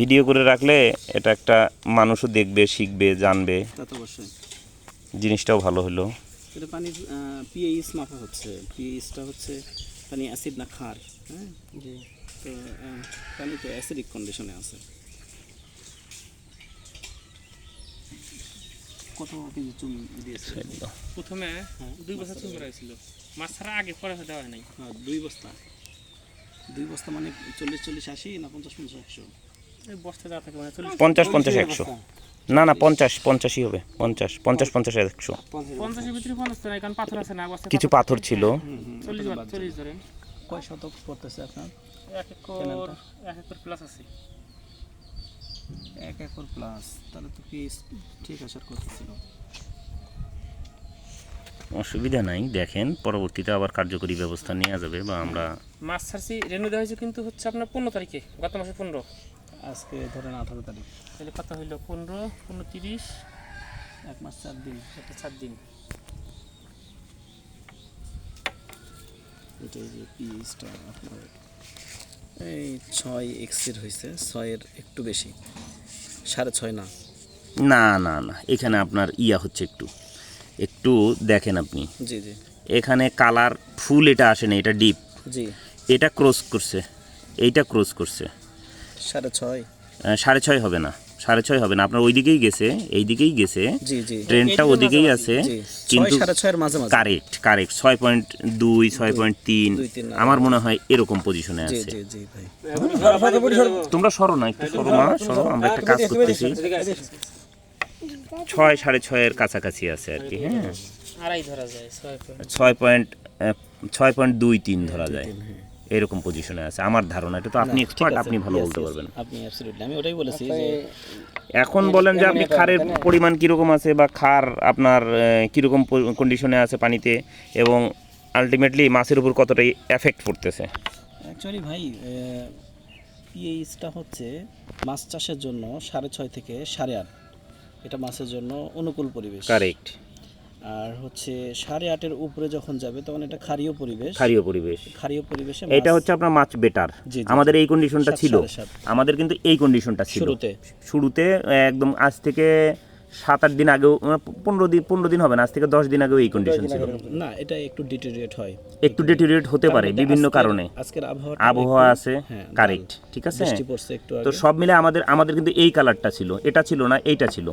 Video করে রাখলে এটা একটা মানুষও দেখবে শিখবে জানবে। জিনিসটাও ভালো হলো। এটা পানির পিএইচ মাপা হচ্ছে। পিএইচটা হচ্ছে পানি অ্যাসিড না ক্ষার হ্যাঁ? তো পানি তো অ্যাসিডিক কন্ডিশনে আছে। কত কেজি চুন দিয়েছে? প্রথমে দুই বছর চুল করা মাছ ছাড়া আগে পরে দেওয়া হয় নাই। হ্যাঁ দুই বস্তা। দুই বস্তা মানে চল্লিশ চল্লিশ আশি না পঞ্চাশ পঞ্চাশ একশো? মানে পঞ্চাশ পঞ্চাশ একশো। না না পঞ্চাশ পঞ্চাশই হবে। পঞ্চাশ পঞ্চাশ পঞ্চাশ একশো। পঞ্চাশের ভিতরে পঞ্চাশ তো নাই কারণ পাথর আছে না বস্তা কিছু পাথর ছিল। কয় শতক পড়তেছে আপনার? এক একর এক একর প্লাস আছে। এক একর প্লাস তাহলে তো পিএইচ ঠিক আসার কথা ছিল? অসুবিধা নাই দেখেন পরবর্তীতে আবার কার্যকরী ব্যবস্থা নেওয়া যাবে বা আমরা মাছ ছাড়ছি রেনু দেওয়া হয়েছে কিন্তু হচ্ছে আপনার পনেরো তারিখে গত মাসে পনেরো। আজকে ধরেন আঠারো তারিখ। তাহলে কত হইল? পনেরো পনেরো তিরিশ? এক মাস চার দিন। একটা চার দিন। এটাই যে পিএইচটা আপনার এই ছয় এক্সের হয়েছে ছয়ের একটু বেশি। সাড়ে ছয় না? না না না এখানে আপনার ইয়া হচ্ছে একটু। একটু দেখেন আপনি। জি জি। এখানে কালার ফুল এটা আসে না এটা ডিপ। জি। এটা ক্রস করছে এইটা ক্রস করছে। সাড়ে ছয়। সাড়ে ছয় হবে না। সাড়ে ছয় হবে না। আপনার ওই দিকেই গেছে এই দিকেই গেছে। জি জি। ট্রেনটা ওদিকেই আছে কিন্তু কারেক্ট কারেক্ট ছয় পয়েন্ট দুই ছয় পয়েন্ট তিন। আমার মনে হয় এরকম পজিশনে আছে। জি জি ভাই। তোমরা সরো না একটু সরো মা সরো। আমরা একটা কাজ করতেছি। ছয় সাড়ে ছয়ের কাছাকাছি আছে আর কি হ্যাঁ। ছয় পয়েন্ট ছয় পয়েন্ট দুই তিন ধরা যায়। এরকম পজিশনে আছে। আমার ধারণা এটা তো আপনি এক্সপার্ট আপনি ভালো বলতে পারবেন। আপনি অ্যাবসলিউটলি আমি ওটাই বলেছি যে এখন বলেন যে আপনি খারের পরিমাণ কীরকম আছে বা খার আপনার কীরকম কন্ডিশনে আছে পানিতে এবং আলটিমেটলি মাছের উপর কতটা এফেক্ট পড়তেছে? অ্যাকচুয়ালি ভাই পিএইচটা হচ্ছে মাছ চাষের জন্য সাড়ে ছয় থেকে সাড়ে আট। এটা মাছের জন্য অনুকূল পরিবেশ। কারেক্ট আর হচ্ছে সাড়ে আটের উপরে যখন যাবে তখন এটা ক্ষারীয় পরিবেশ। ক্ষারীয় পরিবেশ। ক্ষারীয় পরিবেশে এটা হচ্ছে আপনার মাছ বেটার। আমাদের এই কন্ডিশনটা ছিল। আমাদের কিন্তু এই কন্ডিশনটা ছিল। শুরুতে। শুরুতে একদম আজ থেকে সাত আট দিন আগেও পনেরো দিন পনেরো দিন হবে না আজ থেকে দশ দিন আগেও এই কন্ডিশন ছিল। না এটা একটু ডিটেরিয়েট হয়। একটু ডেটিরিয়েট হতে পারে বিভিন্ন কারণে। আজকের আবহাওয়া আবহাওয়া আছে হ্যাঁ, কারেক্ট ঠিক আছে? তো সব মিলে আমাদের আমাদের কিন্তু এই কালারটা ছিল। এটা ছিল না এইটা ছিল।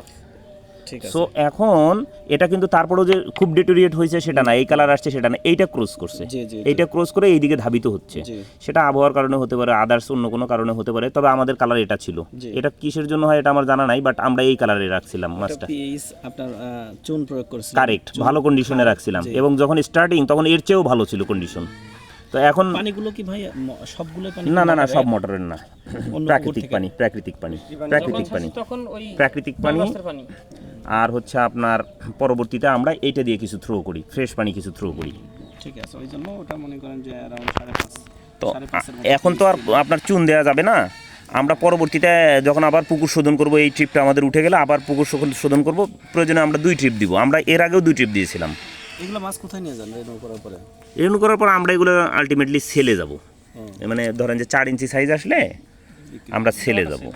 সো এখন এটা কিন্তু তারপরেও যে খুব ডেটোরিয়েট হয়েছে সেটা না এই কালার আসছে সেটা না এইটা ক্রস করছে। এইটা ক্রস করে এইদিকে ধাবিত হচ্ছে। সেটা আবহাওয়ার কারণে হতে পারে আদার্স অন্য কোনো কারণে হতে পারে তবে আমাদের কালার এটা ছিল। এটা কিসের জন্য হয় এটা আমার জানা নাই বাট আমরা এই কালারে রাখছিলাম মাছটা আপনার চুন প্রয়োগ করছে কারেক্ট ভালো কন্ডিশনে রাখছিলাম। এবং যখন স্টার্টিং তখন এর চেয়েও ভালো ছিল কন্ডিশন তো এখন পানিগুলো কি ভাই সবগুলো পানি না না না সব মোটরের না। প্রাকৃতিক পানি প্রাকৃতিক পানি প্রাকৃতিক পানি। তখন ওই প্রাকৃতিক পানি। আর হচ্ছে আপনার পরবর্তীতে আমরা এইটা দিয়ে কিছু থ্রো করি ফ্রেশ পানি কিছু থ্রো করি। ঠিক আছে ওই জন্য ওটা মনে করেন যে অ্যারাউন্ড সাড়ে পাঁচ তো এখন তো আর আপনার চুন দেওয়া যাবে না। আমরা পরবর্তীতে যখন আবার পুকুর শোধন করব এই ট্রিপটা আমাদের উঠে গেলে আবার পুকুর শোধন- করব। প্রয়োজনে আমরা দুই ট্রিপ দিব। আমরা এর আগেও দুই ট্রিপ দিয়েছিলাম। এগুলো মাছ কোথায় নিয়ে যান রেনু করার পরে? এরকম করার পর আমরা এগুলো আলটিমেটলি সেলে যাব। মানে ধরেন যে চার ইঞ্চি সাইজ আসলে আমরা সেলে যাব।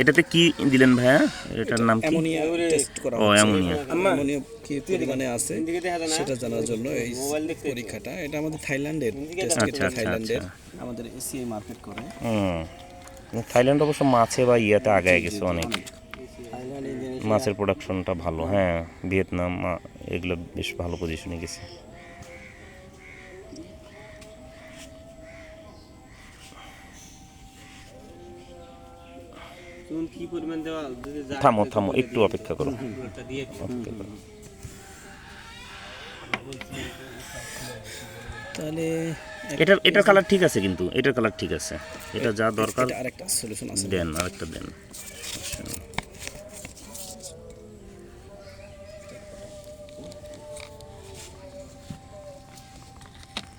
এটাতে কি দিলেন ভাইয়া? এটার নাম কি? অ্যামোনিয়া টেস্ট করা ও অ্যামোনিয়া। অ্যামোনিয়া কি পরিমাণে আছে সেটা জানার জন্য এই পরীক্ষাটা। এটা আমাদের থাইল্যান্ডের টেস্ট আচ্ছা, আচ্ছা, থাইল্যান্ডের আমাদের এসিআই মার্কেট করে। হুম। থাইল্যান্ড অবশ্য মাছে বা ইয়েতে আগায় গেছে অনেক। মাছের প্রোডাকশনটা ভালো হ্যাঁ ভিয়েতনাম এগুলো বেশ ভালো পজিশনে গেছে। থামো থামো একটু অপেক্ষা করো। অপেক্ষা করো। তাহলে এটার এটার কালার ঠিক আছে কিন্তু এটার কালার ঠিক আছে। এটা যা দরকার আরেকটা সলিউশন আছে। দেন আরেকটা দেন।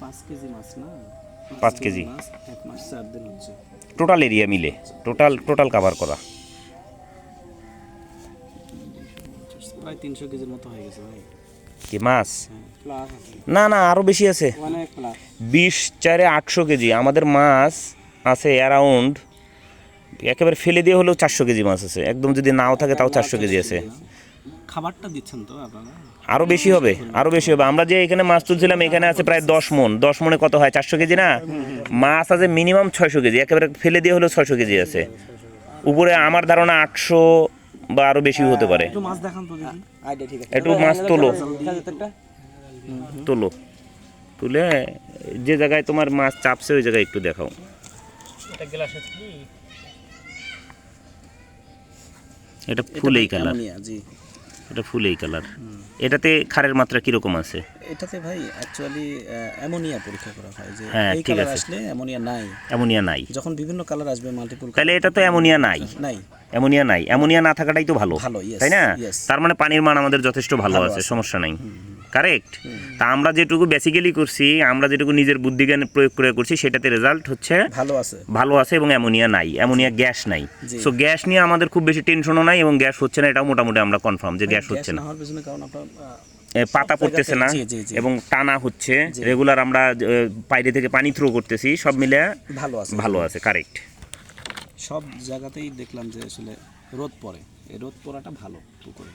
পাঁচ কেজি মাছ না? পাঁচ কেজি মাছ এক মাস চার দিন হচ্ছে। টোটাল এরিয়া মিলে টোটাল টোটাল কাভার করা। প্রায় তিনশো কেজির মতো হয়ে গেছে ভাই। কি মাছ? না না আরও বেশি আছে। বিশ চারে আটশো কেজি। আমাদের মাছ আছে অ্যারাউন্ড একেবারে ফেলে দিয়ে হলেও চারশো কেজি মাছ আছে। একদম যদি নাও থাকে তাও চারশো কেজি আছে। খাবারটা দিচ্ছেন তো আপনারা? আরও বেশি হবে আরও বেশি হবে। আমরা যে এখানে মাছ তুলছিলাম এখানে আছে প্রায় দশ মন। দশ মনে কত হয়? চারশো কেজি না? মাছ আছে মিনিমাম ছয়শো কেজি। একেবারে ফেলে দিয়ে হলেও ছয়শো কেজি আছে। উপরে আমার ধারণা আটশো বা আরও বেশি হতে পারে। একটু মাছ দেখান তো দেখি। আইডিয়া ঠিক আছে। একটু মাছ তোলো। তোলো। তুলে যে জায়গায় তোমার মাছ চাপছে ওই জায়গায় একটু দেখাও। এটা গ্লাসে কি? এটা ফুল এই কালার জি। এটা ফুল এই কালার। এটাতে খারের মাত্রা কীরকম আছে? এটাতে ভাই অ্যাকচুয়ালি অ্যামোনিয়া পরীক্ষা করা হয় যে হ্যাঁ, এই ঠিক কালার আছে। আসলে অ্যামোনিয়া নাই। অ্যামোনিয়া নাই। যখন বিভিন্ন কালার আসবে মাল্টিপল তাহলে এটা তো অ্যামোনিয়া নাই। নাই। অ্যামোনিয়া নাই। অ্যামোনিয়া না থাকাটাই তো ভালো। ভালো, তাই না? তার মানে পানির মান আমাদের যথেষ্ট ভালো আছে। সমস্যা নাই। কারেক্ট তা আমরা যেটুকু বেসিক্যালি করছি আমরা যেটুকু নিজের বুদ্ধিজ্ঞান প্রয়োগ করে করছি সেটাতে রেজাল্ট হচ্ছে ভালো আছে। ভালো আছে এবং অ্যামোনিয়া নাই অ্যামোনিয়া গ্যাস নাই। সো গ্যাস নিয়ে আমাদের খুব বেশি টেনশনও নাই এবং গ্যাস হচ্ছে না এটাও মোটামুটি আমরা কনফার্ম যে গ্যাস হচ্ছে না। পাতা পড়তেছে না। এবং টানা হচ্ছে। রেগুলার আমরা বাইরে থেকে পানি থ্রো করতেছি সব মিলে ভালো আছে। ভালো আছে কারেক্ট সব জায়গাতেই দেখলাম যে আসলে রোদ পড়ে। এই রোদ পড়াটা ভালো পুকুরে।